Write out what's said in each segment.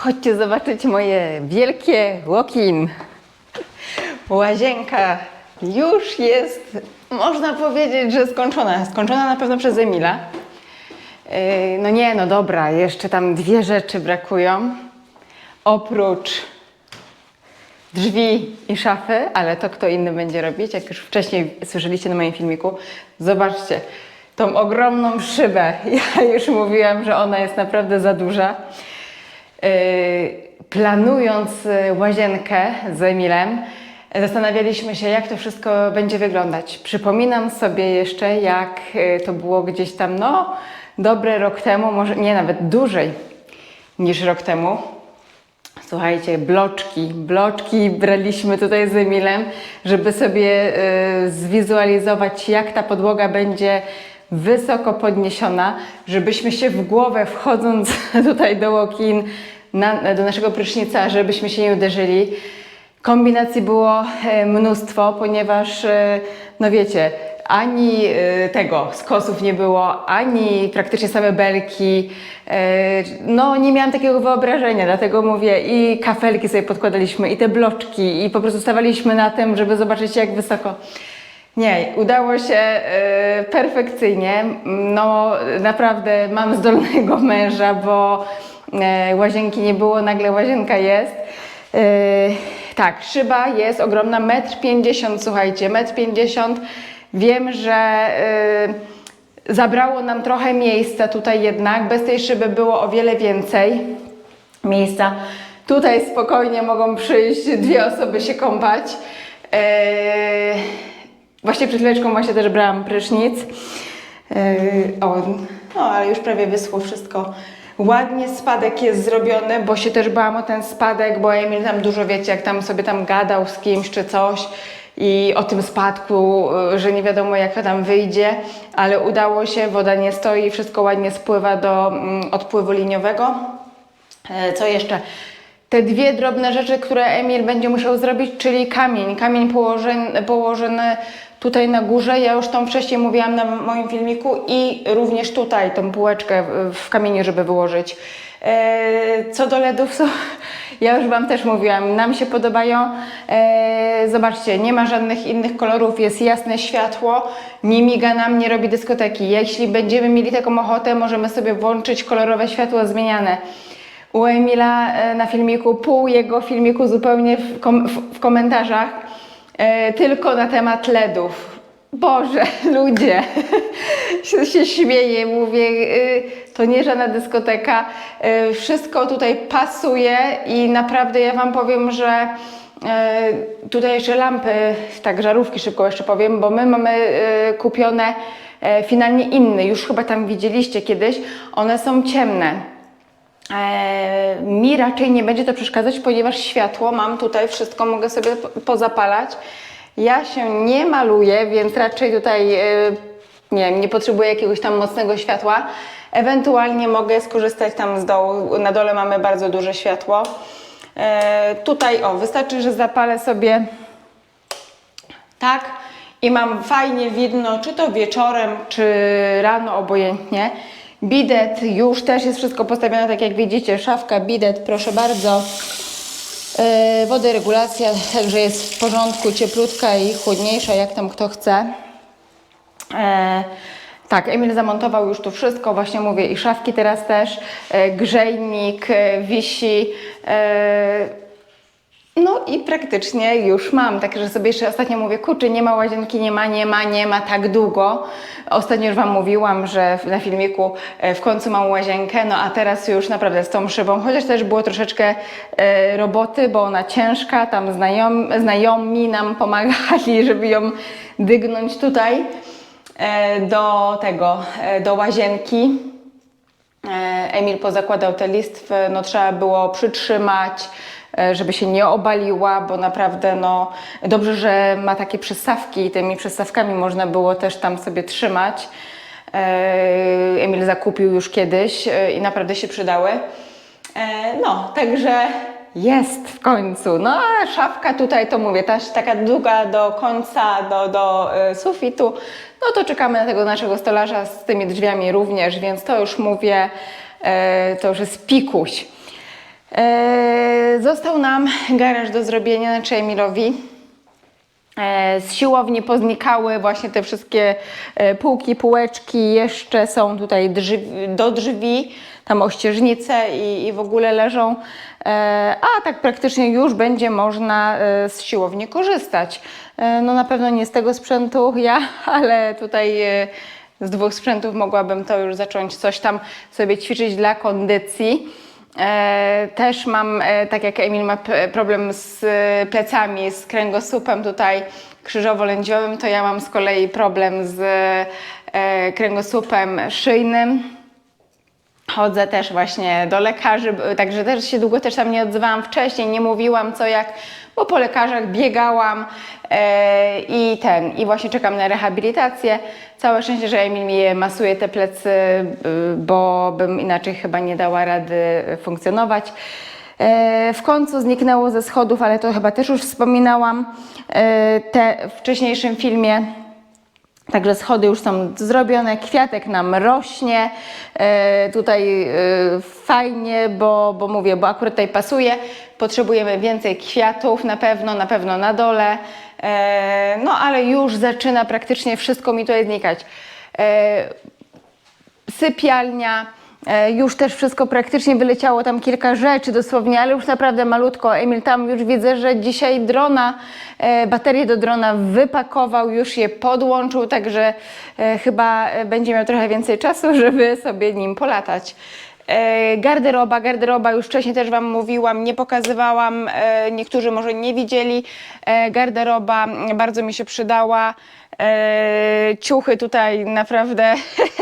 Chodźcie zobaczyć moje wielkie walk-in. Łazienka już jest, można powiedzieć, że skończona. Skończona na pewno przez Emila. Yy, No nie, no dobra, jeszcze tam dwie rzeczy brakują. Oprócz drzwi i szafy, ale to kto inny będzie robić, jak już wcześniej słyszeliście na moim filmiku. Zobaczcie, tą ogromną szybę. Ja już mówiłam, że ona jest naprawdę za duża. Yy, Planując yy, łazienkę z Emilem, zastanawialiśmy się, jak to wszystko będzie wyglądać. Przypominam sobie jeszcze, jak yy, to było gdzieś tam, no, dobry rok temu, może nie, nawet dłużej niż rok temu. Słuchajcie, bloczki, bloczki braliśmy tutaj z Emilem, żeby sobie y, zwizualizować, jak ta podłoga będzie wysoko podniesiona, żebyśmy się w głowę wchodząc tutaj do walk-in, na, do naszego prysznica, żebyśmy się nie uderzyli. Kombinacji było e, mnóstwo, ponieważ, e, no wiecie, ani e, tego skosów nie było, ani praktycznie same belki. No, nie miałam takiego wyobrażenia, dlatego mówię, i kafelki sobie podkładaliśmy, i te bloczki, i po prostu stawaliśmy na tym, żeby zobaczyć, jak wysoko. Nie, udało się e, perfekcyjnie. No, naprawdę mam zdolnego męża, bo e, łazienki nie było, nagle łazienka jest. E, tak, szyba jest ogromna, 1,50 m, słuchajcie, 1,50 m. Wiem, że zabrało nam trochę miejsca tutaj jednak, bez tej szyby było o wiele więcej miejsca. Tutaj spokojnie mogą przyjść dwie osoby się kąpać. Właśnie przed chwileczką właśnie też brałam prysznic. Eee, o, no ale już prawie wyschło wszystko. Ładnie spadek jest zrobiony, bo się też bałam o ten spadek, bo Emil tam dużo wiecie, jak tam sobie tam gadał z kimś czy coś i o tym spadku, y, że nie wiadomo jak to tam wyjdzie, ale udało się, woda nie stoi, wszystko ładnie spływa do mm, odpływu liniowego. E, Co jeszcze? Te dwie drobne rzeczy, które Emil będzie musiał zrobić, czyli kamień. Kamień położony, położony tutaj na górze. Ja już tą wcześniej mówiłam na moim filmiku i również tutaj tą półeczkę w- kamieniu, żeby wyłożyć. E, Co do LEDów, ja już Wam też mówiłam, nam się podobają. E, Zobaczcie, nie ma żadnych innych kolorów, jest jasne światło, nie miga nam, nie robi dyskoteki. Jeśli będziemy mieli taką ochotę, możemy sobie włączyć kolorowe światło zmieniane. U Emila e, na filmiku, pół jego filmiku zupełnie w, kom, w, komentarzach tylko na temat LEDów. Boże, ludzie, się, śmieję, mówię, y, to nie żadna dyskoteka, y, wszystko tutaj pasuje i naprawdę ja Wam powiem, że e, tutaj jeszcze lampy, tak żarówki szybko jeszcze powiem, bo my mamy e, kupione e, finalnie inne, już chyba tam widzieliście kiedyś, one są ciemne. E, mi raczej nie będzie to przeszkadzać, ponieważ światło mam tutaj, wszystko mogę sobie po- pozapalać. Ja się nie maluję, więc raczej tutaj e, nie nie potrzebuję jakiegoś tam mocnego światła. Ewentualnie mogę skorzystać tam z dołu, na dole mamy bardzo duże światło. E, tutaj o, wystarczy, że zapalę sobie tak i mam fajnie widno, czy to wieczorem, czy rano, obojętnie. Bidet już też jest wszystko postawione, tak jak widzicie, szafka, bidet, proszę bardzo. Yy, wodoregulacja także jest w porządku, cieplutka i chłodniejsza, jak tam kto chce. E, tak, Emil zamontował już tu wszystko, właśnie mówię, i szafki teraz też, e, grzejnik e, wisi. E, no i praktycznie już mam, także sobie jeszcze ostatnio mówię, kurczę, nie ma łazienki, nie ma, nie ma, nie ma tak długo. Ostatnio już Wam mówiłam, że na filmiku e, w końcu mam łazienkę, no a teraz już naprawdę z tą szybą, chociaż też było troszeczkę e, roboty, bo ona ciężka, tam znajom, znajomi nam pomagali, żeby ją dygnąć tutaj e, do tego, do łazienki. Emil pozakładał te listwy, no trzeba było przytrzymać, żeby się nie obaliła, bo naprawdę no dobrze, że ma takie przystawki i tymi przystawkami można było też tam sobie trzymać. E, Emil zakupił już kiedyś e, i naprawdę się przydały. E, No, także jest w końcu. No, a szafka tutaj, to mówię, ta taka długa do końca, do, do e, sufitu. No to czekamy na tego naszego stolarza z tymi drzwiami również, więc to już mówię, e, to już jest pikuś. E, został nam garaż do zrobienia, znaczy Emilowi. E, Z siłowni poznikały właśnie te wszystkie e, półki, półeczki, jeszcze są tutaj drzwi, do drzwi, tam ościeżnice i, i w ogóle leżą. A tak praktycznie już będzie można z siłowni korzystać. No na pewno nie z tego sprzętu ja, ale tutaj z dwóch sprzętów mogłabym to już zacząć coś tam sobie ćwiczyć dla kondycji. E, też mam, e, tak jak Emil ma p- problem z e, plecami, z kręgosłupem tutaj krzyżowo-lędźwiowym, to ja mam z kolei problem z e, kręgosłupem szyjnym. Chodzę też właśnie do lekarzy, także też się długo też tam nie odzywałam wcześniej, nie mówiłam co jak, bo po lekarzach biegałam e, i ten, i właśnie czekam na rehabilitację. Całe szczęście, że Emil mi masuje te plecy, y, bo bym inaczej chyba nie dała rady funkcjonować. E, W końcu zniknęło ze schodów, ale to chyba też już wspominałam e, w wcześniejszym filmie. Także schody już są zrobione, kwiatek nam rośnie. E, tutaj e, fajnie, bo, bo mówię, bo akurat tutaj pasuje. Potrzebujemy więcej kwiatów na pewno, na pewno na dole. E, no ale już zaczyna praktycznie wszystko mi tutaj znikać. Sypialnia. E, Już też wszystko praktycznie wyleciało, tam kilka rzeczy dosłownie, ale już naprawdę malutko. Emil tam już widzę, że dzisiaj drona, e, baterię do drona wypakował, już je podłączył, także e, chyba będzie miał trochę więcej czasu, żeby sobie nim polatać. E, Garderoba, garderoba, już wcześniej też Wam mówiłam, nie pokazywałam, e, niektórzy może nie widzieli. E, Garderoba bardzo mi się przydała. Ciuchy tutaj naprawdę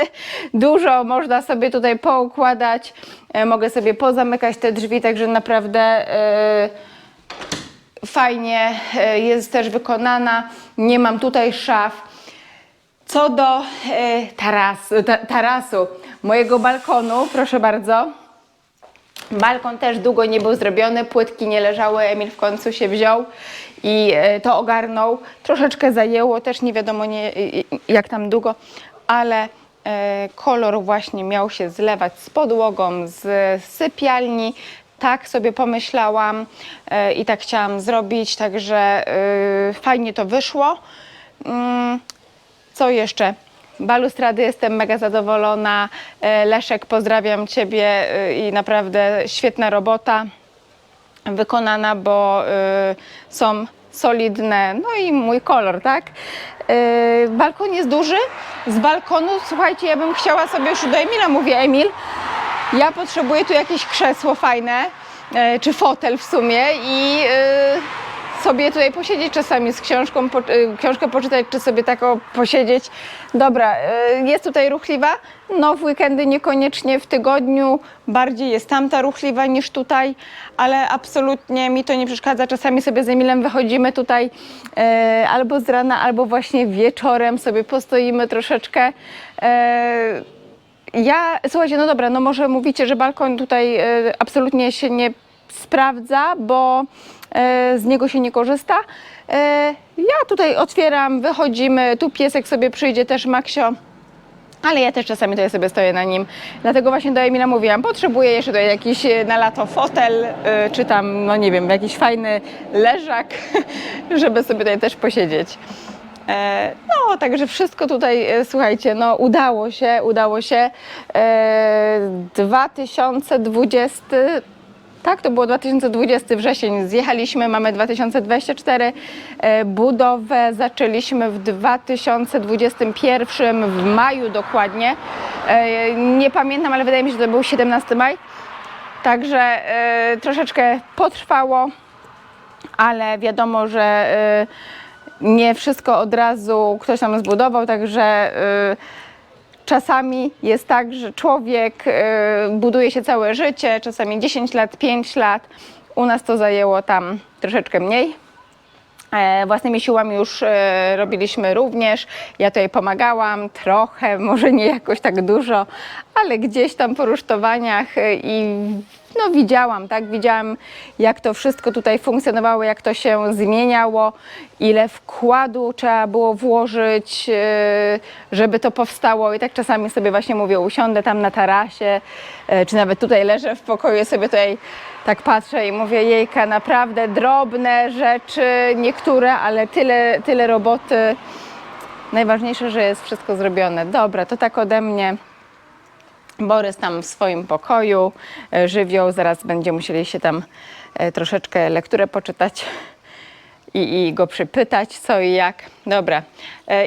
dużo można sobie tutaj poukładać. Mogę sobie pozamykać te drzwi, także naprawdę fajnie jest też wykonana. Nie mam tutaj szaf. Co do ta, tarasu, mojego balkonu, proszę bardzo. Balkon też długo nie był zrobiony, płytki nie leżały, Emil w końcu się wziął i e, to ogarnął. Troszeczkę zajęło, też nie wiadomo nie, jak tam długo, ale e, kolor właśnie miał się zlewać z podłogą, z sypialni. Tak sobie pomyślałam e, i tak chciałam zrobić, także fajnie to wyszło. Mm, co jeszcze? Balustrady, jestem mega zadowolona. E, Leszek, pozdrawiam Ciebie e, i naprawdę świetna robota wykonana, bo y, są solidne, no i mój kolor, tak? Balkon jest duży. Z balkonu, słuchajcie, ja bym chciała sobie już do Emila, mówię Emil, ja potrzebuję tu jakieś krzesło fajne, czy fotel w sumie i sobie tutaj posiedzieć czasami z książką, po, y, książkę poczytać, czy sobie tak o, posiedzieć. Dobra, y, jest tutaj ruchliwa, no w weekendy niekoniecznie, w tygodniu bardziej jest tamta ruchliwa niż tutaj, ale absolutnie mi to nie przeszkadza. Czasami sobie z Emilem wychodzimy tutaj e, albo z rana, albo właśnie wieczorem sobie postoimy troszeczkę. E, ja, słuchajcie, no dobra, no może mówicie, że balkon tutaj absolutnie się nie sprawdza, bo e, z niego się nie korzysta. E, ja tutaj otwieram, wychodzimy, tu piesek sobie przyjdzie też Maksio. Ale ja też czasami tutaj sobie stoję na nim. Dlatego właśnie do Emila mówiłam, potrzebuję jeszcze tutaj jakiś e, na lato fotel, czy tam, no nie wiem, jakiś fajny leżak, żeby sobie tutaj też posiedzieć. No, także wszystko tutaj, słuchajcie, no udało się, udało się. E, 2020, tak, to było 2020 wrzesień, zjechaliśmy, mamy 2024. E, Budowę zaczęliśmy w 2021 w maju dokładnie. E, Nie pamiętam, ale wydaje mi się, że to był 17 maj. Także e, troszeczkę potrwało, ale wiadomo, że nie wszystko od razu ktoś tam zbudował, także czasami jest tak, że człowiek e, buduje się całe życie, czasami 10 lat, 5 lat. U nas to zajęło tam troszeczkę mniej. E, Własnymi siłami już e, robiliśmy również. Ja tutaj pomagałam trochę, może nie jakoś tak dużo, ale gdzieś tam po rusztowaniach e, i no widziałam, tak, widziałam jak to wszystko tutaj funkcjonowało, jak to się zmieniało, ile wkładu trzeba było włożyć, e, żeby to powstało i tak czasami sobie właśnie mówię, usiądę tam na tarasie, e, czy nawet tutaj leżę w pokoju sobie tutaj tak patrzę i mówię, jejka, naprawdę drobne rzeczy, niektóre, ale tyle, tyle roboty. Najważniejsze, że jest wszystko zrobione. Dobra, to tak ode mnie. Borys tam w swoim pokoju, e, żywioł, zaraz będziemy musieli się tam e, troszeczkę lekturę poczytać i, i go przypytać co i jak. Dobra,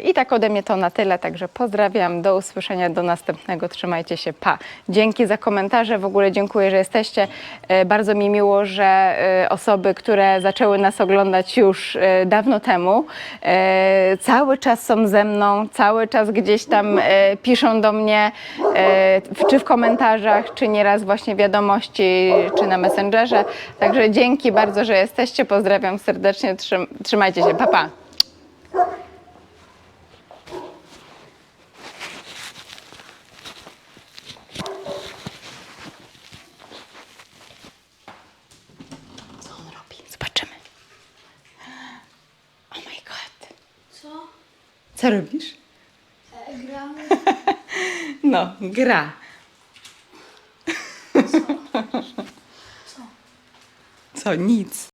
i tak ode mnie to na tyle, także pozdrawiam, do usłyszenia, do następnego, trzymajcie się, pa. Dzięki za komentarze, w ogóle dziękuję, że jesteście. E, Bardzo mi miło, że e, osoby, które zaczęły nas oglądać już e, dawno temu, e, cały czas są ze mną, cały czas gdzieś tam e, piszą do mnie, e, czy w komentarzach, czy nieraz właśnie wiadomości, czy na Messengerze. Także dzięki bardzo, że jesteście. Pozdrawiam serdecznie. Trzym, trzymajcie się. Pa, pa. Co on robi? Zobaczymy. Oh my god. Co? Co robisz? E, gramy. No, gra. Co? Nic.